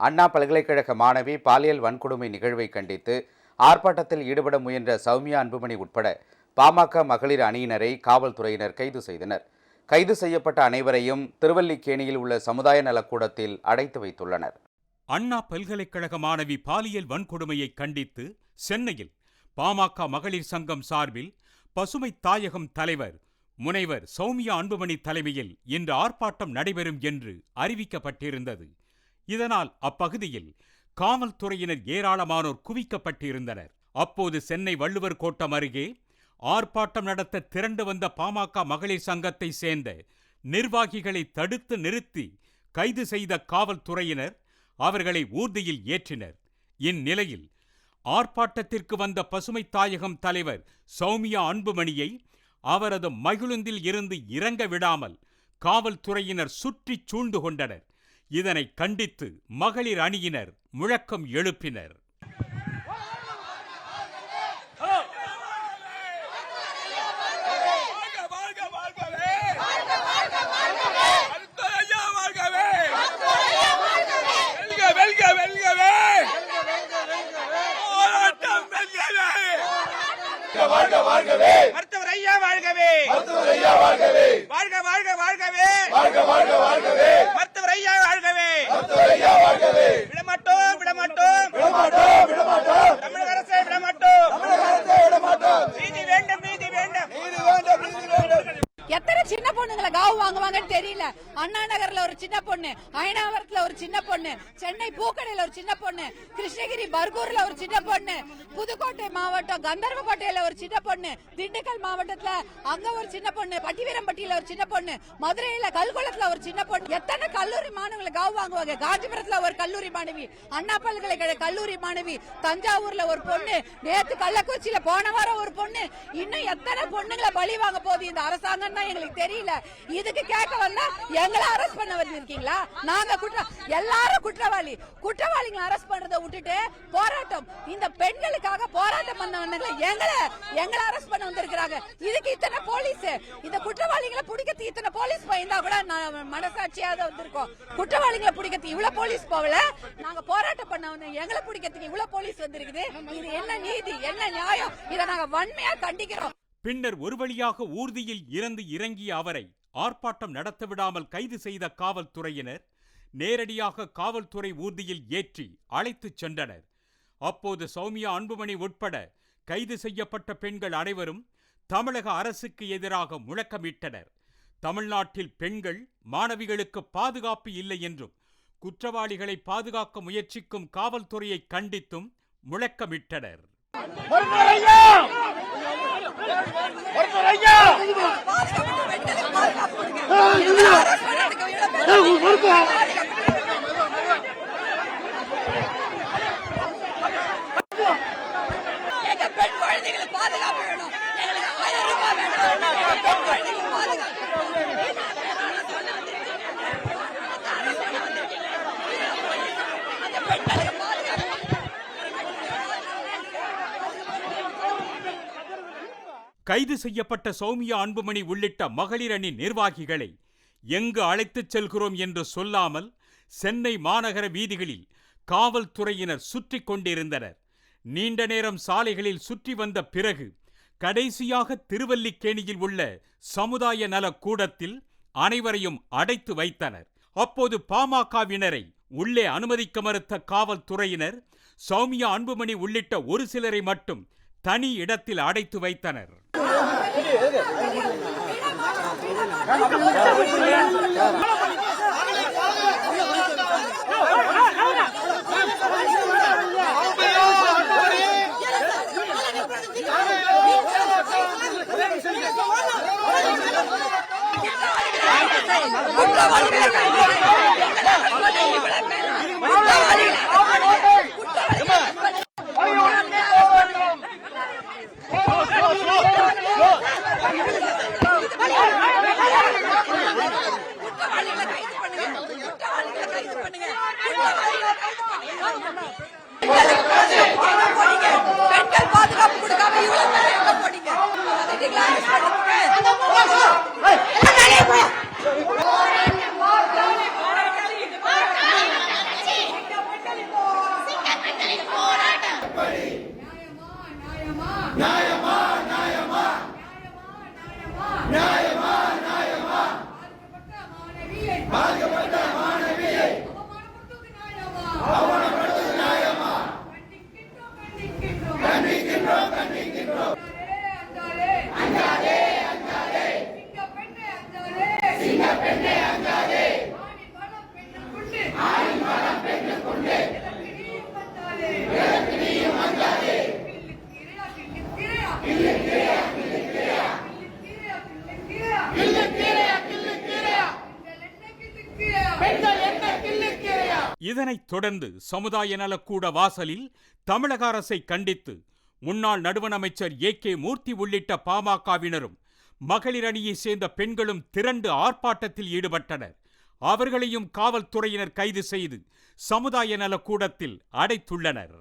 அண்ணா பல்கலைக்கழக மாணவி பாலியல் வன்கொடுமை நிகழ்வை கண்டித்து ஆர்ப்பாட்டத்தில் ஈடுபட முயன்ற சௌமியா அன்புமணி உட்பட பாமக மகளிர் அணியினரை காவல்துறையினர் கைது செய்தனர். கைது செய்யப்பட்ட அனைவரையும் திருவல்லிக்கேணியில் உள்ள சமுதாய நலக்கூடத்தில் அடைத்து வைத்துள்ளனர். அண்ணா பல்கலைக்கழக மாணவி பாலியல் வன்கொடுமையை கண்டித்து சென்னையில் பாமக மகளிர் சங்கம் சார்பில் பசுமை தாயகம் தலைவர் முனைவர் சௌமியா அன்புமணி தலைமையில் இன்று ஆர்ப்பாட்டம் நடைபெறும் என்று அறிவிக்கப்பட்டிருந்தது. இதனால் அப்பகுதியில் காவல்துறையினர் ஏராளமானோர் குவிக்கப்பட்டிருந்தனர். அப்போது சென்னை வள்ளுவர் கோட்டம் அருகே ஆர்ப்பாட்டம் நடத்த திரண்டு வந்த பாமக மகளிர் சங்கத்தை சேர்ந்த நிர்வாகிகளை தடுத்து நிறுத்தி கைது செய்த காவல்துறையினர் அவர்களை ஊர்தியில் ஏற்றினர். இந்நிலையில் ஆர்ப்பாட்டத்திற்கு வந்த பசுமை தாயகம் தலைவர் சௌமியா அன்புமணியை அவரது மகிழுந்தில் இருந்து இறங்க விடாமல் காவல்துறையினர் சுற்றிச் சூழ்ந்து கொண்டனர். இதனை கண்டித்து மகளிர் அணியினர் முழக்கம் எழுப்பினர். பொண்ணுங்களை காவு வாங்குவாங்கன்னு தெரியல. அண்ணா நகர்ல ஒரு சின்ன பொண்ணு அயனாவரத்துல ஒரு சின்ன பொண்ணு சென்னை பூக்கடையில ஒரு சின்ன பொண்ணு கிருஷ்ணகிரி பர்கூர்ல ஒரு சின்ன பொண்ணு புதுக்கோட்டை மாவட்டம் கந்தர்வக்கோட்டையில ஒரு சின்ன பொண்ணு திண்டுக்கல் மாவட்டத்துல அங்க ஒரு சின்ன பொண்ணு பட்டிவீரம்பட்டியில ஒரு சின்ன பொண்ணு மதுரையில கல்குளத்துல ஒரு சின்ன பொண்ணு. எத்தனை கல்லூரி மாணவங்களை காவு வாங்குவாங்க? காஞ்சிபுரத்துல ஒரு கல்லூரி மாணவி அண்ணா பல்கலைக்கழக கல்லூரி மாணவி தஞ்சாவூர்ல ஒரு பொண்ணு நேத்து கள்ளக்குறிச்சியில போன வாரம் ஒரு பொண்ணு. இன்னும் எத்தனை பொண்ணுங்களை பழி வாங்க போகுது இந்த அரசாங்கம் தான் எங்களுக்கு தெரியல. இதுக்கு கேட்க வந்தா எங்களை அரெஸ்ட் பண்ண வந்திருக்கீங்களா? நாங்க குற்ற எல்லாரும் குற்றவாளி. குற்றவாளிகளை அரெஸ்ட் பண்றதை விட்டுட்டு போராட்டம். இந்த பெண்களுக்காக போராட்டம் பண்ண வந்தாங்களே எங்களை எங்களை அரெஸ்ட் பண்ண வந்திருக்கிறாங்க. இதுக்கு இத்தனை போலீஸ் இந்த குற்றவாளிகளை பிடிக்கிறதுக்கு இத்தனை போலீஸ் பயந்தா கூட நான் மனசாட்சியாக வந்திருக்கோம். குற்றவாளிகளை பிடிக்கிறதுக்கு இவ்வளவு போலீஸ் போகல. நாங்க போராட்டம் பண்ண வந்து எங்களை பிடிக்கிறதுக்கு இவ்வளவு போலீஸ் வந்திருக்குது. இது என்ன நீதி? என்ன நியாயம்? இதை நாங்க வன்மையா கண்டிக்கிறோம். பின்னர் ஒரு வழியாக ஊர்தியில் இறந்து இறங்கிய அவரை ஆர்ப்பாட்டம் நடத்த விடாமல் கைது செய்த காவல்துறையினர் நேரடியாக காவல்துறை ஊர்தியில் ஏற்றி அழைத்துச் சென்றனர். அப்போது சௌமியா அன்புமணி உட்பட கைது செய்யப்பட்ட பெண்கள் அனைவரும் தமிழக அரசுக்கு எதிராக முழக்கமிட்டனர். தமிழ்நாட்டில் பெண்கள் மாணவிகளுக்கு பாதுகாப்பு இல்லை என்றும் குற்றவாளிகளை பாதுகாக்க முயற்சிக்கும் காவல்துறையை கண்டித்தும் முழக்கமிட்டனர். எங்க கைது செய்யப்பட்ட சௌமியா அன்புமணி உள்ளிட்ட மகளிர் அணி நிர்வாகிகளை எங்கு அழைத்துச் செல்கிறோம் என்று சொல்லாமல் சென்னை மாநகர வீதிகளில் காவல்துறையினர் சுற்றி கொண்டிருந்தனர். நீண்ட நேரம் சாலைகளில் சுற்றி வந்த பிறகு கடைசியாக திருவல்லிக்கேணியில் உள்ள சமுதாய நல கூடத்தில் அனைவரையும் அடைத்து வைத்தனர். அப்போது பாமகவினரை உள்ளே அனுமதிக்க மறுத்த காவல்துறையினர் சௌமியா அன்புமணி உள்ளிட்ட ஒரு சிலரை மட்டும் தனி இடத்தில் அடைத்து வைத்தனர். குற்றவாளிகளை Yeah. இதனைத் தொடர்ந்து சமுதாய நலக்கூட வாசலில் தமிழக அரசை கண்டித்து முன்னாள் நடுவண் அமைச்சர் ஏ கே மூர்த்தி உள்ளிட்ட பாமகவினரும் மகளிர் அணியைச் சேர்ந்த பெண்களும் திரண்டு ஆர்ப்பாட்டத்தில் ஈடுபட்டனர். அவர்களையும் காவல்துறையினர் கைது செய்து சமுதாய நலக்கூடத்தில் அடைத்துள்ளனர்.